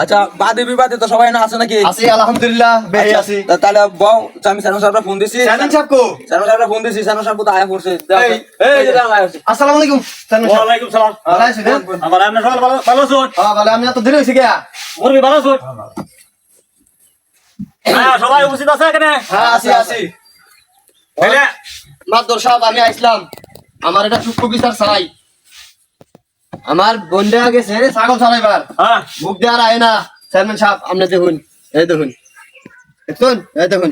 আচ্ছা বাদে বিবাদে তো সবাই না আছে নাকি? আছি আলহামদুলিল্লাহ বেহে আচ্ছা, আছি। তাহলে বউ আমি সানু সাহেবরা ফোন দিছি। কো? সানু সাহেবরা ফোন দিছি সানু সাহেব তো আয়া পড়ছে? এই, এই যে আয়া আসসালামু আলাইকুম চেয়ারম্যান সাহেব সালাম। ভালো আছেন? হ্যাঁ? আমার সকাল ভালো ভালো হ্যাঁ ভালো। আমি হয়েছে গিয়া? মুরগি ভালো হ্যাঁ সবাই উপস্থিত আছে এখানে? হ্যাঁ আছি আছি। তাহলে মাদর সাহেব আমি আইসলাম আমার এটা সূক্ষ্ম বিচার চাই আমার বন্ধে গেছে ছাগল চালাইবার। হ্যাঁ। মুখ দেওয়ার আয় না। চেয়ারম্যান সাহেব আপনি দেখুন এই দেখুন। দেখুন এই দেখুন।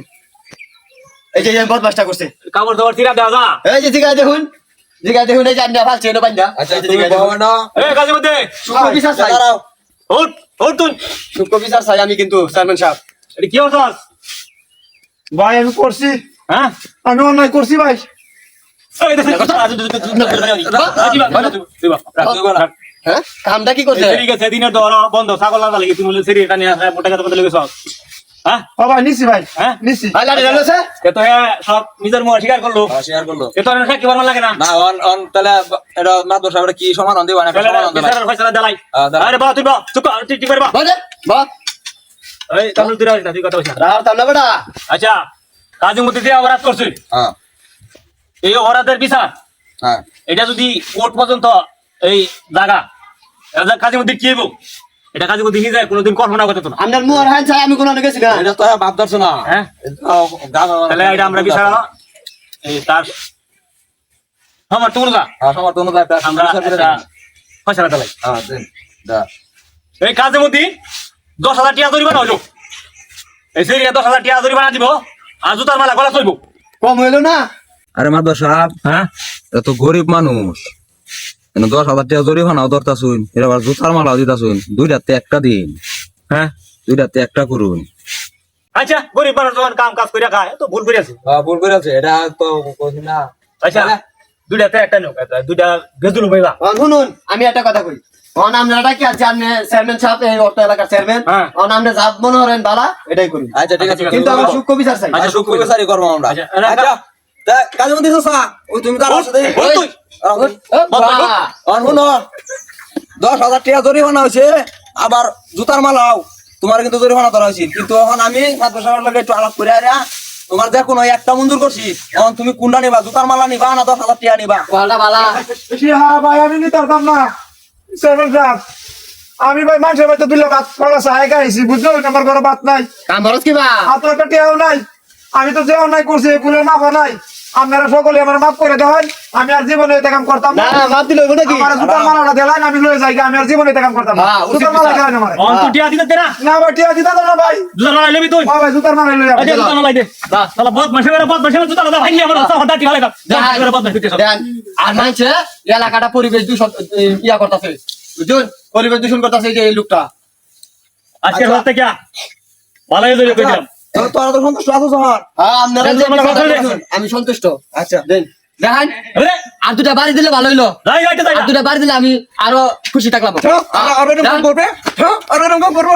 এই যে বদমাসটা করছে। কাপড় দাপড় তিরা দেওয়া যা। এই যে জিগায় দেখুন। জিগায় দেখুন এই যে আন্ডা ফালছে এনে বান্ধা আচ্ছা এই যে তুমি জিগায় দেখুন। না এই কাজী মধ্যে। সূক্ষ্ম বিচার চাই। উঠ উঠ তুই। সূক্ষ্ম বিচার চাই আমি কিন্তু চেয়ারম্যান সাহেব। এটা কি হচ্ছস ভাই আমি করছি। হ্যাঁ? আমি অন্যায় করছি ভাই। কামটা কি করছে ঠিক আছে দিনের তো বন্ধ ছাগল না লাগি তুমি সেরি এটা নিয়ে মোটা কথা লেগেছ হ্যাঁ ও নিছি ভাই হ্যাঁ নিছি ভাই লাড়ি ডালছে এ তো হ্যাঁ সব নিজের মুখ স্বীকার করল হ্যাঁ, করল এ তো অনেক কি লাগে না না অন অন তাহলে এটা মাদর সাহেবরা কি সমাধান দিবা না সমাধান দেবা বিচারের ফয়সালা দেলাই আরে বাবা তুই বাবা চুপ ঠিক ঠিক করে বাবা। বলে বা এই তাহলে তুই রাখ তুই কথা বলছিস রার তামনা বেটা আচ্ছা কাজী মধ্যে দিয়ে অপরাধ করছি হ্যাঁ। এই অপরাধের বিচার? হ্যাঁ। এটা যদি কোর্ট পর্যন্ত এই জায়গা এটা কাজী মধ্যে কি এটা কাজী মধ্যে নিয়ে যায় কোনোদিন কল্পনা করতে তো না। আপনার চাই আমি কোনো গেছি না। এটা তো হ্যাঁ বাপ ধরছো না। হ্যাঁ। তাহলে এটা আমরা বিচার এই তার আমার একটা আমরা দেলাই হ্যাঁ দা এই কাজের মধ্যে দশ হাজার টিয়া জরিমানা হইল। এই সেরিয়া দশ হাজার টিয়া জরিমানা দিব আর জুতার মালা গলা চলবো কম হইল না? আরে মাদর সাহেব হ্যাঁ এত গরিব মানুষ। দশ হাজার টাকা জরিমানা ধরতা শুন এর আবার জুতার মালা দিতা শুন দুইটাতে একটা দিন। হ্যাঁ? দুইটাতে একটা করুন। আচ্ছা গরিব মানুষ যখন কাম কাজ করে খায় তো ভুল করে আছে। হ্যাঁ ভুল করে আছে এটা তো কইছি না। আচ্ছা দুইটাতে একটা নোক দুইটা গেজুল ভাইবা শুনুন আমি একটা কথা কই। অন আমরা কি আছে? আপনি চেয়ারম্যান সাহেব এই অর্থ এলাকার চেয়ারম্যান। অন আপনি যা মনে করেন বালা এটাই করুন আচ্ছা ঠিক আছে কিন্তু আমার সূক্ষ্ম বিচার চাই। আচ্ছা শুক্র বিচারই করব আমরা। আচ্ছা। আচ্ছা তা কাজে মধ্যে সা ওই তুমি তার সাথে ওই তুই। ওই, ও বাবা। আর শুনো দশ হাজার টাকা জরিমানা হয়েছে আবার জুতার মালাও তোমার কিন্তু জরিমানা ধরা কিন্তু এখন আমি লাগে একটু আলাপ করে আরে তোমার যে কোনো একটা মঞ্জুর করছি এখন তুমি কোনটা নিবা জুতার মালা নিবা না দশ হাজার টাকা নিবা। ভাই আমি নিতে পারতাম না। আমি ভাই মানুষের বাড়িতে সাহায্য খাইছি বুঝলো? আমার ঘরে ভাত নাই। কাম খরচ কিবা একটা টেয়াও নাই। আমি তো যেও নাই করছি ফুলের মাফা নাই। আপনারা সকলে আমার মাফ করে দেওয়ান আমি আর জীবনে এটা কাম করতাম না। না মাপ দিল নাকি? আমার জুতার মালাটা দেলাইন আমি লয়ে যাই আমি আর জীবনে এটা কাম করতাম না। হ্যাঁ, উচিত জুতার মালা। দেলাইন আমার। অন তুই টিয়া দিতে না। না ভাই টিয়া দিতা না ভাই। জুতার মালা নেবি তুই। ভাই জুতার মালা লয়ে আচ্ছা যাব। জুতার মালা দে। তাহলে বহুত মাসে করে বহুত মাসে জুতার মালা ভাই আমার রাস্তা হঠাৎ ভালো লাগা। দেন, বহুত মাসে দেন। আর মানছে এলাকাটা পরিবেশ দূষণ ইয়া করতেছে। বুঝুন পরিবেশ দূষণ করতেছে যে এই লোকটা। আজকে হতে কি ভালো হয়ে যাবে কইলাম তো তোরা তো সন্তুষ্ট আছো শহর হ্যাঁ আমি সন্তুষ্ট। আচ্ছা। দেন। দেখেন। আর। দুটা বাড়ি দিলে ভালো হইল। আর দুটা বাড়ি দিলে আমি আরও খুশি থাকলাম। করবে? করবে